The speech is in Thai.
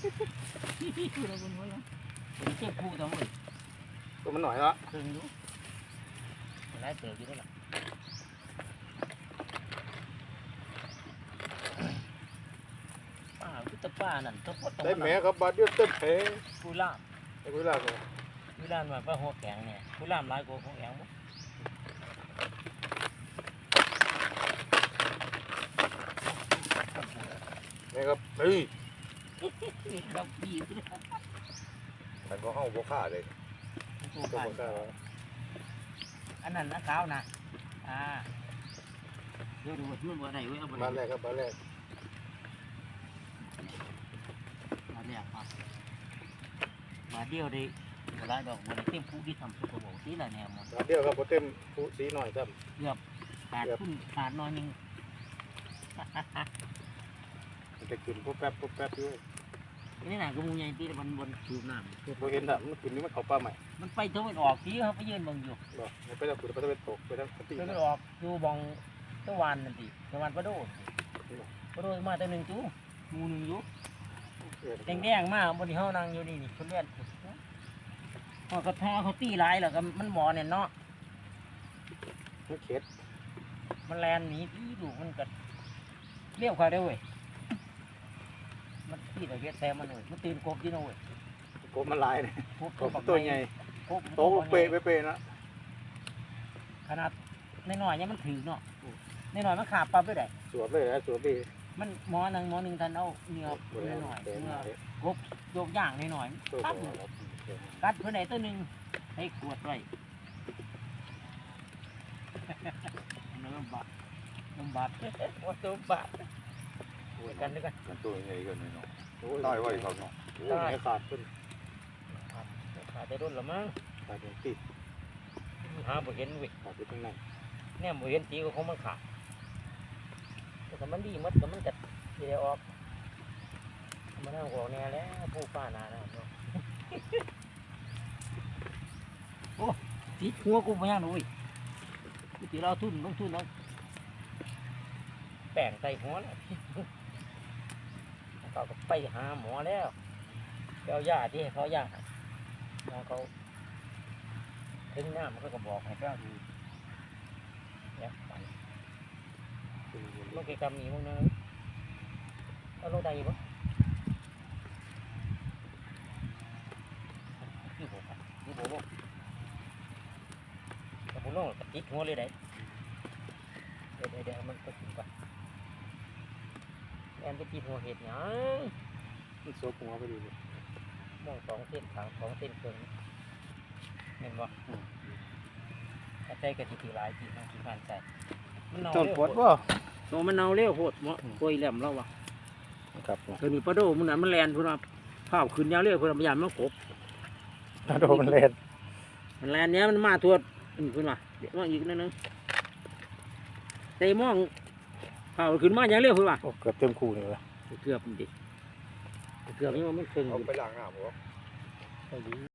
คือเราคนหัวเราเป็นเจ็บคู่ตัวเว้ยตัวมันหน่อยละครึ่งอยู่หลายเติบอยู่ได้ละป้าคือตะป้านั่นตะพดตะได้แม่ครับบาดเดียวเต็มแผลกูล่ามไอ้กุหลาบเนี่ยกูล่ามมาป้าหัวแข็งเนี่ยกูล่ามหลายกว่าหัวแข็งบ่แม่ครับเฮ้ย เราปีกเลยมันก็เข้าบ่ค่าเลยตัวตัวผ่านมันก็อันนั้นนะขาวนะอ่าเดี๋ยวดูว่ามันบ่ได้เว้ยเอาบ่บ้านแรได้กครับบ้านแรกมาเนี่ยครับมาเดียวได้เวลาดอกมันเต็มผู้ที่ทำสุกโบที่ละแนวมันบ้านเดียวครับบ่เต็มผู้สีหน่อยซ้ขาดทุนขาดน้อยหนึงำ มันจะขึ้นปุ๊บแป๊บปุ๊บแป๊บด้วยนี่น่ะก็มูใหญ่ที่มันบนสูบน้ำคือบ่เห็นอะมันขึ้นนี่มันเข้าป่าใหม่มันไปตะวันออกที่เขาไปยืนเบังอยู่บ่มันไปทางขึ้นไปทางตกไปทางตีตะวันออกอยู่บองตะวันนั่นติตะวันประโดดประโดดมาแต่หนึ่งจูหมูหนึ่งอยู่แดงๆมากบนที่เขานั่งอยู่นี่นี่คนเลือดพอเขาทอเขาตีหลายแล้วก็มันหมอเนี่ยเนาะมันเข็ดมันแลนหนีพี่ดูมันก็เลี้ยวเขาได้เว้ย มันตีแต่เวียดแต่มันเลยมันตีนกบที่โน่เว้ยกบมันลายเนี่ยกบกบตัวใหญ่กบโตเป๊ะเป๊ะๆนะขนาดน้อยๆเนี่ยมันถือเนาะน้อยๆมันขาบปั๊บไปได้สวบเลยนะสวบดีมันหมอหนึ่งหมอหนึ่งทันเอาเนื้อบ่ได้หน่อยๆแต่เนื้อหน่อยกบโยกย่างหน่อยตัวๆปั๊บบ่เลยกัดเพื่อนไหนตัวหนึ่งให้ขวดไว้น้ำบาดน้ำบาดว่าตัวบาดกันด้วยกันมันตัวใหญ่กันนี่เนาะ โอ้ยได้ไว้เขาเนาะโอ้ยแม่ขาดขึ้นขาดได้รุ่นละมั้งขาดเป็นตีหาบ่เห็นเว้ยขาดอยู่ข้างในเนี่ยบ่เห็นตีก็คงมันขาดแต่ถ้ามันดีหมัดก็มันจะสิได้ออกมันเอาออกแน่แล้วผู้ป้านานะเนาะโอ้ติดหัวกูบ่ยังหนูยกูสิเราทุนลงทุนเอาแป้งใส่หัวแล้ว เขาก็ไปหาหมอแล้วเอายาที่ให้เขายาหมอเขาถึงหน้ามันก็บอกให้ไปเอาดูเนี่ยไปลูกเกรรมมีมั้งนะเอาลงได้ปะยี่หกอะยี่หกลูกแต่ผมลงก็ติดหัวเลยได้เดี๋ยวเดี๋ยวเดี๋ยวมันก็ถึงก่อน แอนไปติดหัวเห็ดหยังมันสวบหัวไปดีเลยมองสองเส้นขางสองเส้นครึ่งเห็นบ่ถ้าใจกะทิถือหลายทีนะที่ผ่านใจมันเน่าต้นเร็วปวดโพบ่ โตมันเน่าเร็วโพดเหมาะกล้วยแหลมเราวะครับตัวนี้ปลาโดมันน่ะมันแลนพุ่นว่าข้าวขึ้นยาวเร็วพุ่นว่าพยายามมันกบโดนมันเล่นมันแลนเนี้ยมันมาทั่วอืมพุ่นว่าเดี๋ยวมาอีกนิดนึงแต่มอง ข้าวขึ้นมายาวเร็วพุ่นว่าโอ้เกือบเต็มคู่นี่เลยเกือบมันดิเกือบนี่ว่ามันครึ่งอเอายู่ ไปล้างน้ำบ่เอาดี